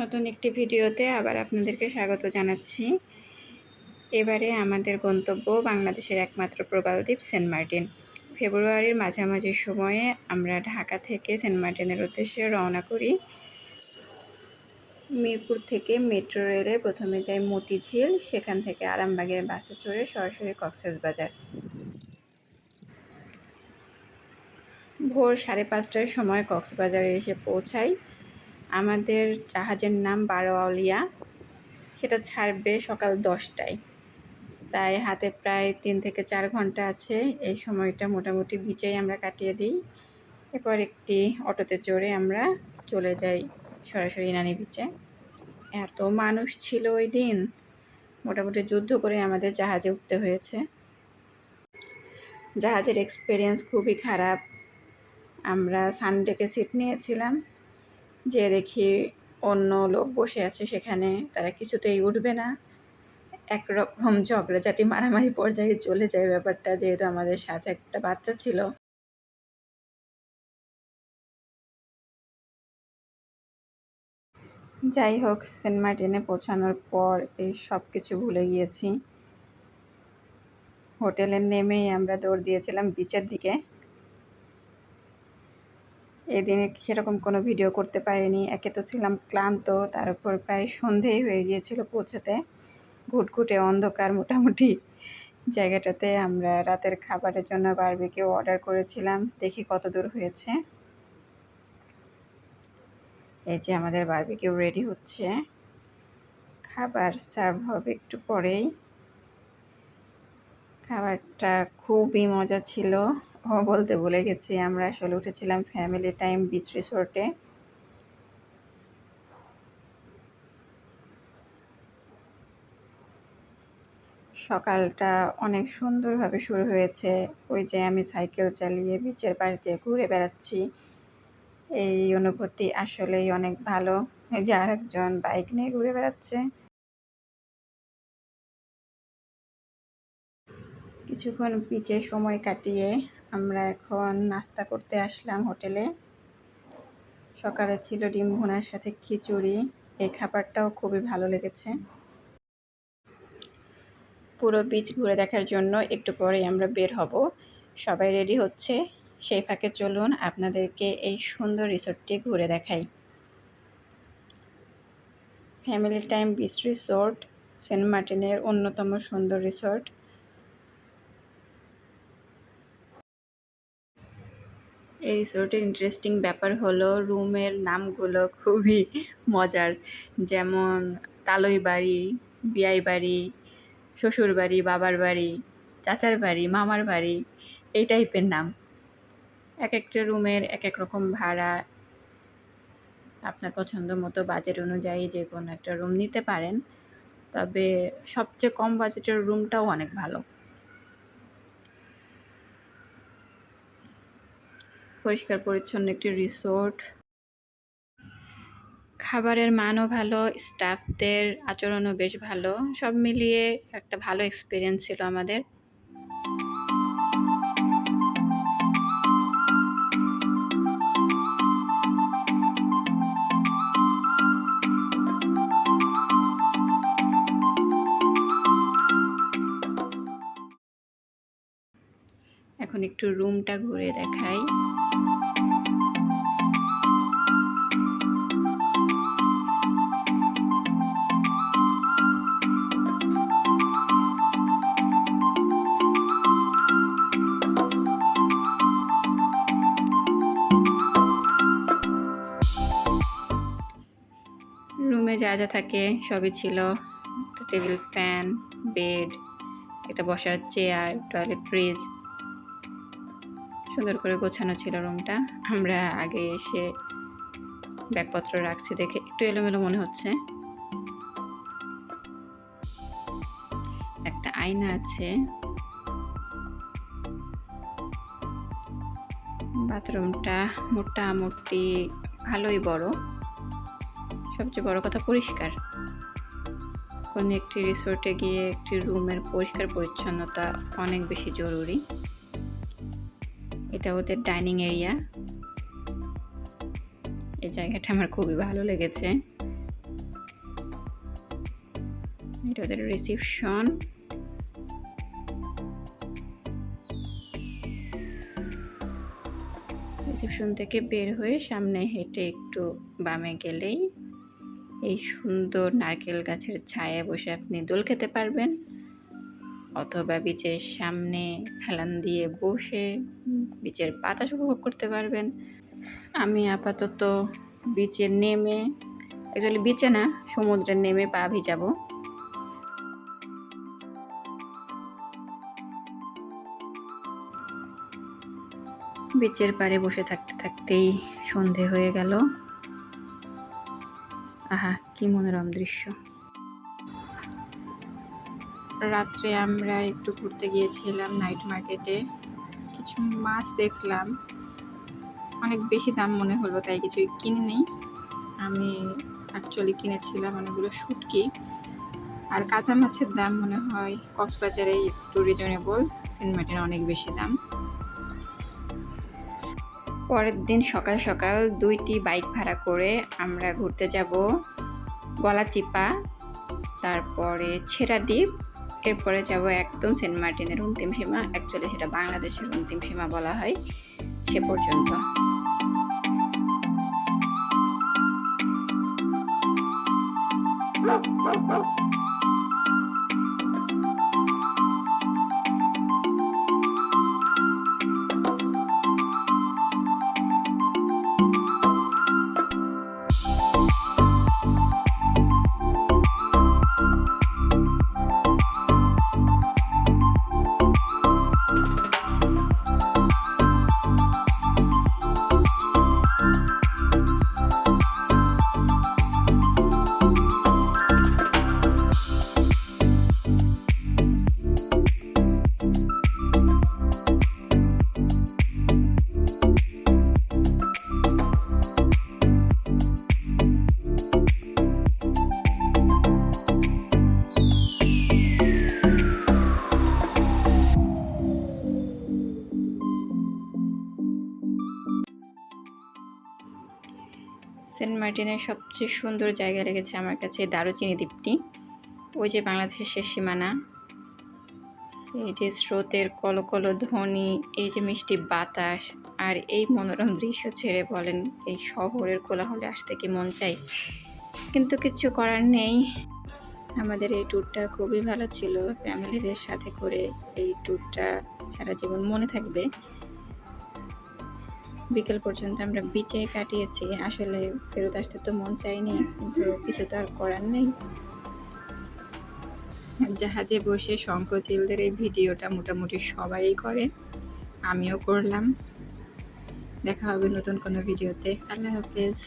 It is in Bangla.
নতুন একটি ভিডিওতে আবার আপনাদেরকে স্বাগত জানাচ্ছি। এবারে আমাদের গন্তব্য বাংলাদেশের একমাত্র প্রবালদ্বীপ সেন্ট মার্টিন। ফেব্রুয়ারির মাঝামাঝি সময়ে আমরা ঢাকা থেকে সেন্ট মার্টিনের উদ্দেশ্যে রওনা করি। মিরপুর থেকে মেট্রো রেলে প্রথমে যাই মতিঝিল, সেখান থেকে আরামবাগের বাসে চড়ে সরাসরি কক্সেস বাজার। ভোর সাড়ে পাঁচটার সময় কক্সবাজারে এসে পৌঁছাই। আমাদের জাহাজের নাম বারোয়ালিয়া। সেটা ছাড়বে সকাল দশটায়। তাই হাতে প্রায় তিন থেকে চার ঘণ্টা আছে। এই সময়টা মোটামুটি বিচেই আমরা কাটিয়ে দিই। এরপর একটি অটোতে চড়ে আমরা চলে যাই সরাসরি ইনানি বিচে। এত মানুষ ছিল ওই দিন। মোটামুটি যুদ্ধ করে আমাদের জাহাজে উঠতে হয়েছে। জাহাজের এক্সপিরিয়েন্স খুবই খারাপ। আমরা সানডেকে সিট নিয়েছিলাম। যে দেখি অন্য লোক বসে আছে সেখানে, তারা কিছুতেই উঠবে না। একরকম ঝগড়াঝাটি মারামারি পর্যায়ে চলে যায় ব্যাপারটা, যেহেতু আমাদের সাথে একটা বাচ্চা ছিল। যাই হোক, সেন্ট মার্টিনে পৌঁছানোর পর এই সব কিছু ভুলে গিয়েছি। হোটেলে নেমেই আমরা দৌড় দিয়েছিলাম বিচের দিকে। এদিনে সেরকম কোনো ভিডিও করতে পারিনি। একে তো ছিলাম ক্লান্ত, তার উপর প্রায় সন্ধেই হয়ে গিয়েছিল পৌঁছাতে। ঘুটঘুটে অন্ধকার মোটামুটি। জায়গাটাতে আমরা রাতের খাবারের জন্য বারবিকেও অর্ডার করেছিলাম। দেখি কত দূর হয়েছে। এই যে আমাদের বারবিকিউ রেডি হচ্ছে। খাবার সার্ভ হবে একটু পরেই। খাবারটা খুবই মজা ছিল। ও বলতে ভুলে গেছি। আমরা আসলে উঠেছিলাম ফ্যামিলি টাইম বিচ রিসোর্টে সকালটা অনেক সুন্দরভাবে শুরু হয়েছে। ওই যে আমি সাইকেল চালিয়ে বিচের বাড়িতে ঘুরে বেড়াচ্ছি। এই অনুভূতি আসলেই অনেক ভালো। এই যে আরেকজন বাইক নিয়ে ঘুরে বেড়াচ্ছে। কিছুক্ষণ বিচে সময় কাটিয়ে আমরা এখন নাস্তা করতে আসলাম হোটেলে। সকালে ছিল ডিম ভুনার সাথে খিচুড়ি। এই খাবারটাও খুবই ভালো লেগেছে। পুরো বিচ ঘুরে দেখার জন্য একটু পরে আমরা বের হব। সবাই রেডি হচ্ছে? সেই ফাঁকে চলুন, আপনাদেরকে এই সুন্দর রিসোর্টটি ঘুরে দেখাই। Family time beach resort Saint মার্টিনের অন্যতম সুন্দর রিসোর্ট এই রিসোর্টের ইন্টারেস্টিং ব্যাপার হলো রুমের নামগুলো খুবই মজার। যেমন তালই বাড়ি, বিয়াই বাড়ি, শ্বশুর বাড়ি, বাবার বাড়ি, চাচার বাড়ি, মামার বাড়ি, এই টাইপের নাম। এক একটা রুমের এক এক রকম ভাড়া আপনার পছন্দ মতো বাজেট অনুযায়ী যে কোনো একটা রুম নিতে পারেন। তবে সবচেয়ে কম বাজেটের রুমটাও অনেক ভালো। পরিষ্কার, পরিচ্ছন্ন একটি রিসোর্ট। খাবারের মানও ভালো, স্টাফদের আচরণও বেশ ভালো। সব মিলিয়ে একটা ভালো এক্সপিরিয়েন্স ছিল আমাদের। একটু রুমটা ঘুরে দেখাই। রুমে যা যা থাকে সবই ছিল। টেবিল, ফ্যান, বেড একটা বসার চেয়ার, টয়লেট, ফ্রিজ। সুন্দর করে গোছানো ছিল রুমটা। আমরা আগে এসে ব্যাগপত্র রাখছি দেখে একটু এলোমেলো মনে হচ্ছে। একটা আয়না আছে। বাথরুমটা মোটামুটি ভালোই বড়। সবচেয়ে বড় কথা পরিষ্কার। কোনো একটি রিসোর্টে গিয়ে একটি রুমের পরিষ্কার পরিচ্ছন্নতা অনেক বেশি জরুরি। এটা ওদের ডাইনিং এরিয়া। এই জায়গাটা আমার খুবই ভালো লেগেছে। এটা ওদের রিসিপশন রিসেপশন থেকে বের হয়ে সামনে হেঁটে একটু বামে গেলেই এই সুন্দর নারকেল গাছের ছায়ায় বসে আপনি দোল খেতে পারবেন। অথবা বিচের সামনে হেলান দিয়ে বসে বিচের বাতাস উপভোগ করতে পারবেন। আমি আপাতত বিচে নেমে অ্যাকচুয়ালি বিচে না, সমুদ্রে নেমে পা ভিজাবো। বিচের পাড়ে বসে থাকতে থাকতেই সন্ধে হয়ে গেল। আহা, কি মনোরম দৃশ্য। রাত্রে আমরা একটু ঘুরতে গিয়েছিলাম নাইট মার্কেটে কিছু মাছ দেখলাম। অনেক বেশি দাম মনে হলো, তাই কিছু কিনে নেই আমি অ্যাকচুয়ালি কিনেছিলাম অনেকগুলো শুটকি। আর কাঁচা মাছের দাম মনে হয় কক্সবাজারে একটু রিজনেবল সিনেমাটির অনেক বেশি দাম। পরের দিন সকাল সকাল দুইটি বাইক ভাড়া করে আমরা ঘুরতে যাব গলাচিপা, তারপরে ছেড়াদ্বীপ এরপরে যাব একদম সেন্ট মার্টিনের অন্তিম সীমা। অ্যাকচুয়ালি সেটা বাংলাদেশের অন্তিম সীমা বলা হয় সে পর্যন্ত। সেন্ট মার্টিনের সবচেয়ে সুন্দর জায়গা লেগেছে আমার কাছে, দারুচিনি দ্বীপটি। ওই যে বাংলাদেশের শেষ সীমানা। এই যে স্রোতের কলকল ধ্বনি, এই যে মিষ্টি বাতাস, আর এই মনোরম দৃশ্য ছেড়ে বলেন, এই শহরের কোলাহলে আসতে কি মন চাই কিন্তু কিছু করার নেই। আমাদের এই ট্যুরটা খুবই ভালো ছিল ফ্যামিলিদের সাথে করে এই ট্যুরটা সারা জীবন মনে থাকবে। বিকেল পর্যন্ত আমরা বিচে কাটিয়েছি। আসলে ফেরত আসতে তো মন চাইনি কিন্তু কিছু তো আর করার নেই। জাহাজে বসে শঙ্কচিলদের এই ভিডিওটা মোটামুটি সবাই করে, আমিও করলাম। দেখা হবে নতুন কোনো ভিডিওতে। আল্লাহ হাফেজ।